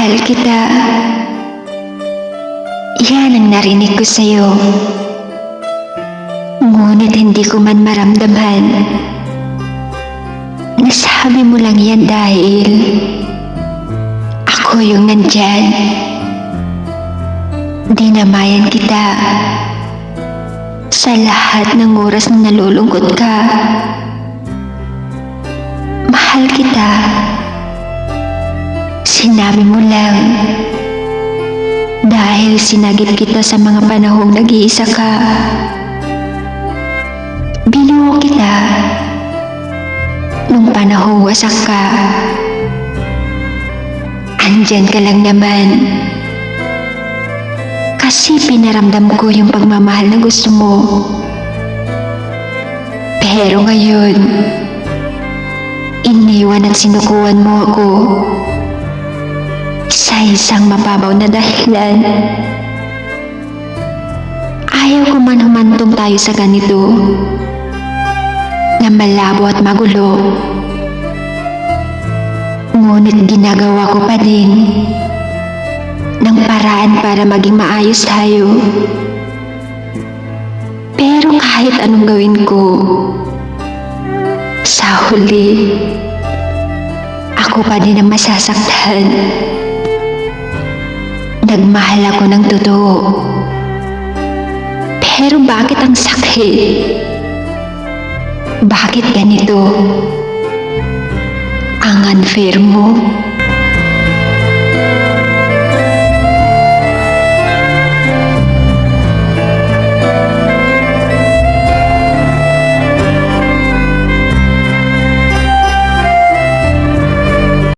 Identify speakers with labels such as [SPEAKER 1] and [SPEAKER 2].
[SPEAKER 1] Mahal kita. Yan ang narinig ko sa'yo. Ngunit hindi ko man maramdaman. Nasabi mo lang yan dahil ako yung nandyan. Dinamayan kita sa lahat ng oras na nalulungkot ka. Mahal kita. Sinabi mo lang dahil sinagip kita sa mga panahong nag-iisa ka. Binuo kita nung panahong wasak ka. Andyan ka lang naman. Kasi pinaramdam ko yung pagmamahal na gusto mo. Pero ngayon, iniwan at sinukuan mo ako sa isang mababaw na dahilan. Ayaw ko man humantong tayo sa ganito na malabo at magulo. Ngunit ginagawa ko pa din ng paraan para maging maayos tayo. Pero kahit anong gawin ko, sa huli, ako pa din ang masasaktan. Nagmahal ako ng totoo. Pero bakit ang sakit? Bakit ganito? Ang unfair mo.